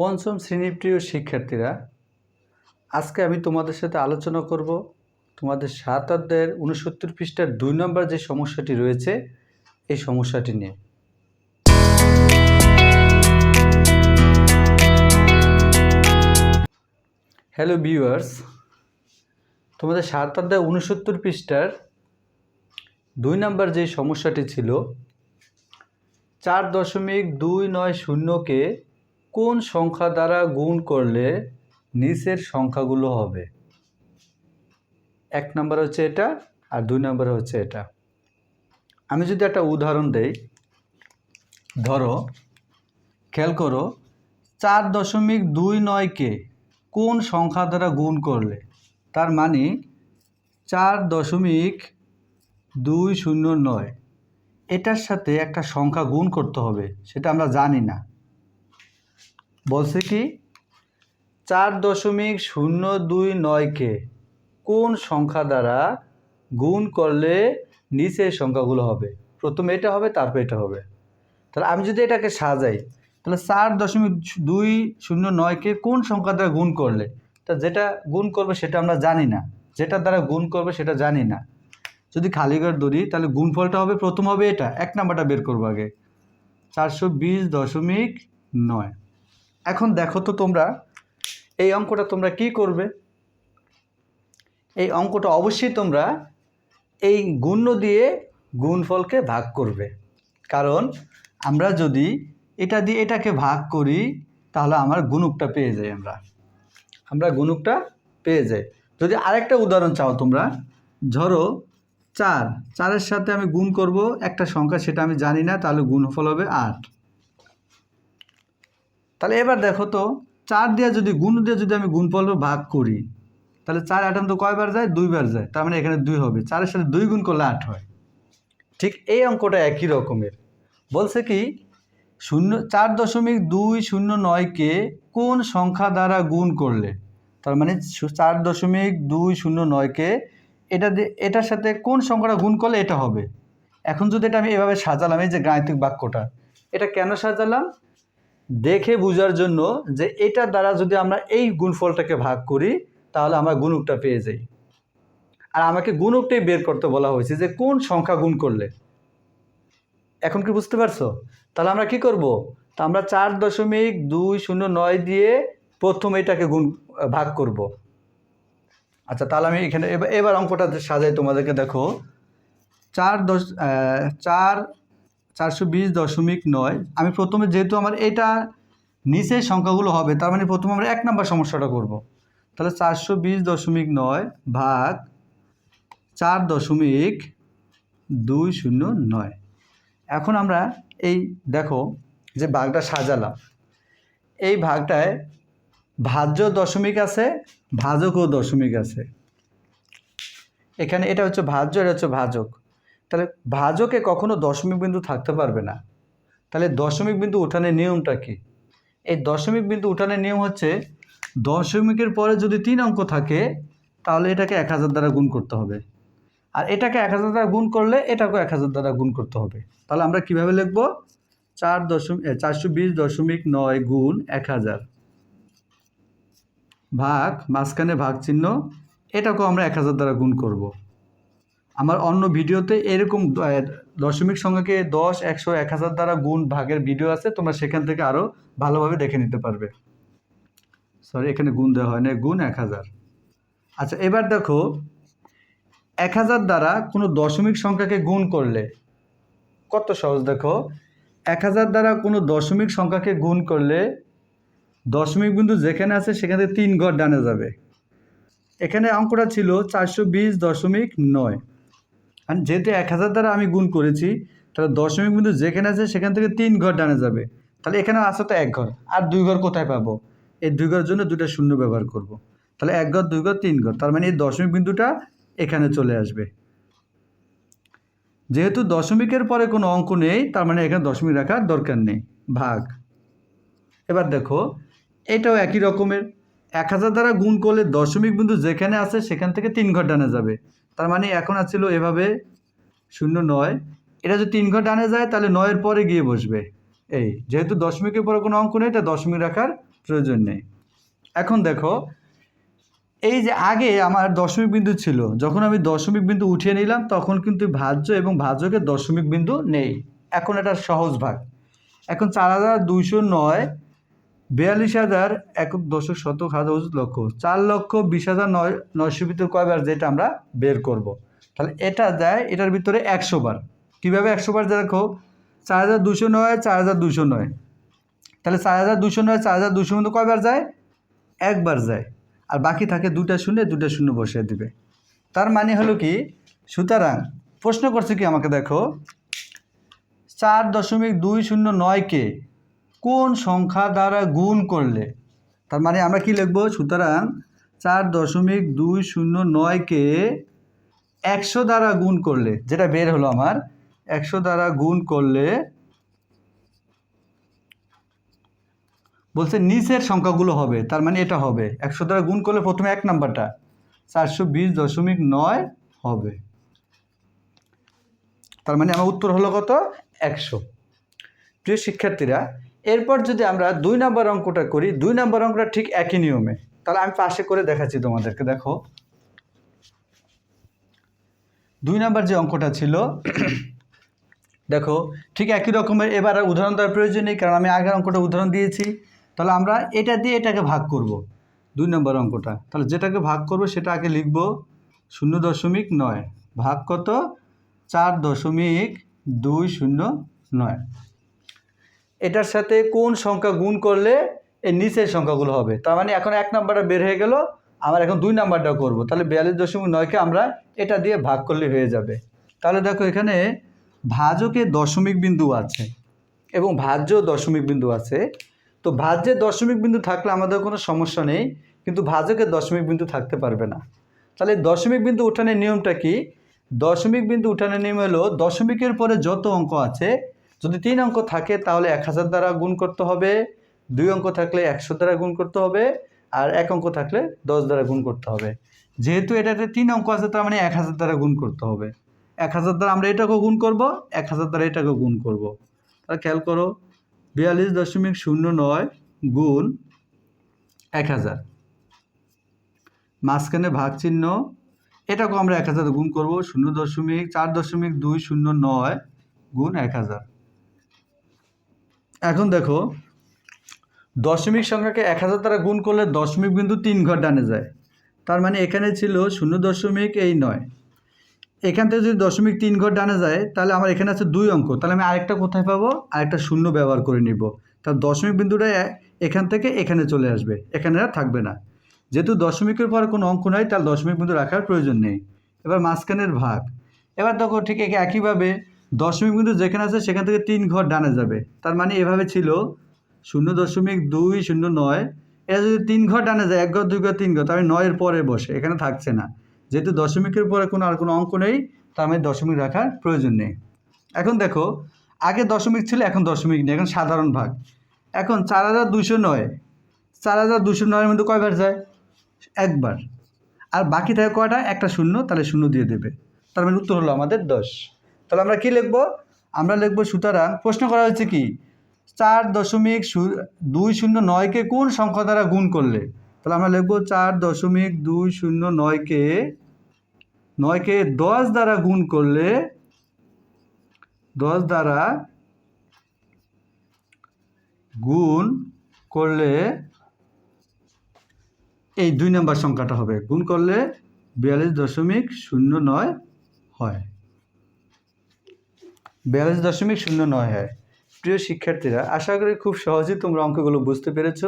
পঞ্চম শ্রেণির প্রিয় শিক্ষার্থীরা, আজকে আমি তোমাদের সাথে আলোচনা করব তোমাদের সাত অধ্যায়ের উনসত্তর পৃষ্ঠার দুই নম্বর যে সমস্যাটি রয়েছে, এই সমস্যাটি নিয়ে। হ্যালো ভিউয়ার্স তোমাদের সাত অধ্যায় উনসত্তর পৃষ্ঠার দুই নম্বর যে সমস্যাটি ছিল, চার দশমিক দুই নয় শূন্যকে কোন সংখ্যা দ্বারা গুণ করলে নিচের সংখ্যাগুলো হবে? এক নম্বর হচ্ছে এটা আর দুই নম্বর হচ্ছে এটা। আমি যদি একটা উদাহরণ দেই, ধরো, খেয়াল করো, চার দশমিক দুই নয়কে কোন সংখ্যা দ্বারা গুণ করলে? তার মানে চার দশমিক দুই শূন্য নয়, এটার সাথে একটা সংখ্যা গুণ করতে হবে, সেটা আমরা জানি না। বলছে কি? চার দশমিক শূন্য দুই নয়কে কোন সংখ্যা দ্বারা গুণ করলে নিচের সংখ্যাগুলো হবে? প্রথম এটা হবে, তারপর এটা হবে। তাহলে আমি যদি এটাকে সাজাই, তাহলে চার দশমিক দুই শূন্য নয়কে কোন সংখ্যা দ্বারা গুণ করলে? তা যেটা গুণ করবে সেটা আমরা জানি না। যেটা দ্বারা গুণ করবে সেটা জানি না। যদি খালি ঘর ধরি, তাহলে গুণফলটা হবে, প্রথম হবে এটা। এক নাম্বারটা বের করব আগে। চারশো বিশ দশমিক নয়। এখন দেখো তো তোমরা, এই অঙ্কটা তোমরা কি করবে? এই অঙ্কটা অবশ্যই তোমরা এই গুণ্য দিয়ে গুণফলকে ভাগ করবে। কারণ আমরা যদি এটা দিয়ে এটাকে ভাগ করি, তাহলে আমার গুণুকটা পেয়ে যাই আমরা। আমরা গুণুকটা পেয়ে যাই। যদি আরেকটা উদাহরণ চাও তোমরা, ধরো চার, চারের সাথে আমি গুণ করব, একটা সংখ্যা সেটা আমি জানি না, তাহলে গুণফল হবে আট। তাহলে এবার দেখো তো, চার দিয়ে যদি গুণ দিয়ে যদি আমি গুণফল ভাগ করি, তাহলে চার আটাম তো কয়বার যায়? দুইবার যায়। তার মানে এখানে দুই হবে। চারের সাথে দুই গুণ করলে আট হয়। ঠিক এই অঙ্কটা একই রকমের। বলছে কি, শূন্য, চার দশমিক দুই শূন্য নয়কে কোন সংখ্যা দ্বারা গুণ করলে? তার মানে চার দশমিক দুই শূন্য নয়কে এটা এটার সাথে কোন সংখ্যাটা গুণ করলে এটা হবে? এখন যদি এটা আমি এভাবে সাজালাম, এই যে গাণিতিক বাক্যটা, এটা কেন সাজালাম? দেখে বোঝার জন্য যে এটার দ্বারা যদি আমরা এই গুণফলটাকে ভাগ করি, তাহলে আমরা গুণকটা পেয়ে যাই। আর আমাকে গুণকটাই বের করতে বলা হয়েছে যে কোন সংখ্যা গুণ করলে? এখন কি বুঝতে পারছ? তাহলে আমরা কি করব? তা আমরা চার দশমিক দুই শূন্য নয় দিয়ে প্রথম এটাকে গুণ, ভাগ করব। আচ্ছা তাহলে আমি এখানে এবার অঙ্কটা সাজাই তোমাদেরকে, দেখো। চার দশ চার চারশো বিশ দশমিক নয়। আমি প্রথমে যেহেতু আমার এটা নিচের সংখ্যাগুলো হবে, তার মানে প্রথমে আমরা এক নাম্বার সমস্যাটা করব। তাহলে চারশো বিশ দশমিক নয় ভাগ চার দশমিক দুই শূন্য নয়। এখন আমরা এই দেখো যে ভাগটা সাজালাম। এই ভাগটায় ভাজ্য দশমিক আছে, ভাজকও দশমিক আছে। এখানে এটা হচ্ছে ভাজ্য, এটা হচ্ছে ভাজক। তাহলে ভাজকে কখনো দশমিক বিন্দু থাকতে পারবে না। তাহলে দশমিক বিন্দু উঠানের নিয়মটা কি? এই দশমিক বিন্দু উঠানের নিয়ম হচ্ছে দশমিকের পরে যদি তিন অঙ্ক থাকে, তাহলে এটাকে এক হাজার দ্বারা গুণ করতে হবে। আর এটাকে এক হাজার দ্বারা গুণ করলে এটাকেও এক হাজার দ্বারা গুণ করতে হবে। তাহলে আমরা কীভাবে লিখব? চার দশমিক চারশো বিশ দশমিক নয় গুণ এক হাজার। ভাগ, মাঝখানে ভাগ চিহ্ন এটাকেও আমরা এক হাজার দ্বারা গুণ করব। আমার অন্য ভিডিওতে এরকম দশমিক সংখ্যাকে দশ, একশো, এক হাজার দ্বারা গুণ ভাগের ভিডিও আছে, তোমরা সেখান থেকে আরও ভালোভাবে দেখে নিতে পারবে। সরি এখানে গুণ দেওয়া হয় না, গুণ এক হাজার। আচ্ছা এবার দেখো, এক হাজার দ্বারা কোনো দশমিক সংখ্যাকে গুণ করলে কত সহজ দেখো? এক হাজার দ্বারা কোনো দশমিক সংখ্যাকে গুণ করলে দশমিক বিন্দু যেখানে আছে সেখানে তিন ঘর ডানে যাবে। এখানে অঙ্কটা ছিল চারশো বিশ দশমিক নয়। আর যেহেতু এক হাজার দ্বারা আমি গুণ করেছি, তাহলে দশমিক বিন্দু যেখানে আছে সেখান থেকে তিন ঘর ডানে যাবে। তাহলে এখানে আছে তো এক ঘর। আর দুই ঘর কোথায় পাবো? এই দুই ঘর জন্য দুটা শূন্য ব্যবহার করব। তাহলে এক ঘর, দুই ঘর, তিন ঘর। তার মানে এই দশমিক বিন্দুটা এখানে চলে আসবে। যেহেতু দশমিকের পরে কোনো অঙ্ক নেই, তার মানে এখানে দশমিক রাখার দরকার নেই। ভাগ। এবার দেখো, এটাও একই রকমের। এক হাজার দ্বারা গুণ করলে দশমিক বিন্দু যেখানে আছে সেখান থেকে তিন ঘর ডানে যাবে। তার মানে এখন আছিল এভাবে শূন্য নয়। এটা যদি তিন ঘর ডানে যায়, তাহলে নয়ের পরে গিয়ে বসবে। এই, যেহেতু দশমিকের পরে কোনো অঙ্ক নেই, এটা দশমিক রাখার প্রয়োজন নেই। এখন দেখো, এই যে আগে আমার দশমিক বিন্দু ছিল, যখন আমি দশমিক বিন্দু উঠিয়ে নিলাম, তখন কিন্তু ভাজ্য এবং ভাজ্যকে দশমিক বিন্দু নেই। এখন এটা সহজ ভাগ। এখন চার হাজার দুইশো নয় বিয়াল্লিশ হাজার এক দশক শতক হাজার লক্ষ, চার লক্ষ বিশ হাজার নয়, নয়শো ভিতরে কয়বার যেটা আমরা বের করব। তাহলে এটা দেয়, এটার ভিতরে একশো বার। কীভাবে একশো বার দেখো? চার হাজার দুশো নয়, চার হাজার দুশো নয়। তাহলে চার হাজার দুশো নয়, চার হাজার দুশো মধ্যে কয়বার যায়? একবার যায়। আর বাকি থাকে দুটা শূন্য দুটা শূন্য বসিয়ে দিবে। তার মানে হলো কি? সুতরাং প্রশ্ন করছে কি আমাকে দেখো? চার দশমিক দুই শূন্য নয়কে কোন সংখ্যা দ্বারা গুণ করলে? তার মানে আমরা কি লিখব? সুতরাং চার দশমিক দুই শূন্য নয়কে একশো দ্বারা গুণ করলে, যেটা বের হলো আমার, একশো দ্বারা গুণ করলে বলছে নিচের সংখ্যাগুলো হবে, তার মানে এটা হবে। একশো দ্বারা গুণ করলে প্রথমে এক নাম্বারটা, চারশো বিশ দশমিক নয় হবে। তার মানে আমার উত্তর হলো কত? একশো। প্রিয় শিক্ষার্থীরা এরপর যদি আমরা দুই নম্বর অঙ্কটা করি, দুই নম্বর অঙ্কটা ঠিক একই নিয়মে, তাহলে আমি পাশে করে দেখাচ্ছি তোমাদেরকে, দেখো। দুই নাম্বার যে অঙ্কটা ছিল, দেখো, ঠিক একই রকমের, এবার আর উদাহরণ দেওয়ার প্রয়োজন নেই, কারণ আমি আগের অঙ্কটা উদাহরণ দিয়েছি। তাহলে আমরা এটা দিয়ে এটাকে ভাগ করব, দুই নম্বর অঙ্কটা। তাহলে যেটাকে ভাগ করব, সেটা আগে লিখব শূন্য দশমিক নয়, ভাগ কত? চার দশমিক দুই শূন্য নয়। এটার সাথে কোন সংখ্যা গুণ করলে এই নিচের সংখ্যাগুলো হবে? তার মানে এখন এক নাম্বারটা বের হয়ে গেল আমরা এখন দুই নাম্বারটা করব। তাহলে বিয়াল্লিশ দশমিক নয়কে আমরা এটা দিয়ে ভাগ করলে হয়ে যাবে। তাহলে দেখো এখানে ভাজকে দশমিক বিন্দু আছে এবং ভাজ্য দশমিক বিন্দু আছে। তো ভাজ্যে দশমিক বিন্দু থাকলে আমাদের কোনো সমস্যা নেই, কিন্তু ভাজকে দশমিক বিন্দু থাকতে পারবে না। তাহলে দশমিক বিন্দু উঠানের নিয়মটা কি? দশমিক বিন্দু উঠানের নিয়ম হলো দশমিকের পরে যত অঙ্ক আছে যদি তিন অঙ্ক থাকে, তাহলে এক হাজার দ্বারা গুণ করতে হবে, দুই অঙ্ক থাকলে একশো দ্বারা গুণ করতে হবে, আর এক অঙ্ক থাকলে দশ দ্বারা গুণ করতে হবে। যেহেতু এটাতে তিন অঙ্ক আছে, তার মানে এক হাজার দ্বারা গুণ করতে হবে। এক হাজার দ্বারা আমরা এটাকেও গুণ করব, এক হাজার দ্বারা এটাকেও গুণ করব। তাহলে খেয়াল করো, বিয়াল্লিশ দশমিক শূন্য নয় গুণ এক হাজার। মাঝখানে ভাগ চিহ্ন, এটাকেও আমরা এক হাজার গুণ করব, শূন্য দশমিক, চার দশমিক দুই শূন্য নয় গুণ এক হাজার। এখন দেখো, দশমিক সংখ্যাকে এক হাজার দ্বারা গুণ করলে দশমিক বিন্দু তিন ঘর ডানে যায়। তার মানে এখানে ছিল শূন্য দশমিক এই নয়। এখান থেকে যদি দশমিক তিন ঘর ডানে যায়, তাহলে আমার এখানে আছে দুই অঙ্ক। তাহলে আমি আরেকটা কোথায় পাবো? আরেকটা শূন্য ব্যবহার করে নিব। তার দশমিক বিন্দুটা এখান থেকে এখানে চলে আসবে। এখানে আর থাকবে না। যেহেতু দশমিকের পর কোনো অঙ্ক নাই তার দশমিক বিন্দু রাখার প্রয়োজন নেই। এবার মাঝখানের ভাগ। এবার দেখো ঠিক একে একইভাবে দশমিক বিন্দু যেখানে আছে সেখান থেকে তিন ঘর ডানে যাবে। তার মানে এভাবে ছিল শূন্য দশমিক দুই শূন্য নয়। এটা যদি তিন ঘর ডানে যায়, এক ঘর, দুই ঘর, তিন ঘর, তাহলে নয়ের পরে বসে, এখানে থাকছে না। যেহেতু দশমিকের পরে কোনো আর কোনো অঙ্ক নেই, তার মানে দশমিক রাখার প্রয়োজন নেই। এখন দেখো, আগে দশমিক ছিল, এখন দশমিক নেই, এখন সাধারণ ভাগ। এখন চার হাজার দুশো নয়। চার হাজার দুশো নয়ের মধ্যে কয়বার যায়? একবার। আর বাকি থাকে কয়টা? একটা শূন্য, তাহলে শূন্য দিয়ে দেবে। তার মানে উত্তর হলো আমাদের দশ। তাহলে আমরা কি লিখব? আমরা লিখব, সুতরাং প্রশ্ন করা হয়েছে কি? চার দশমিক দুই শূন্য নয়কে কোন সংখ্যা দ্বারা গুণ করলে? তাহলে আমরা লিখব চার দশমিক দুই শূন্য নয়কে নয়কে দশ দ্বারা গুণ করলে, দশ দ্বারা গুণ করলে, এই দুই নম্বর সংখ্যাটা হবে। গুণ করলে বিয়াল্লিশ দশমিক শূন্য নয় হয়। বিয়াল্লিশ দশমিক শূন্য নয় হয়। প্রিয় শিক্ষার্থীরা, আশা করি খুব সহজেই তোমরা অঙ্কগুলো বুঝতে পেরেছ।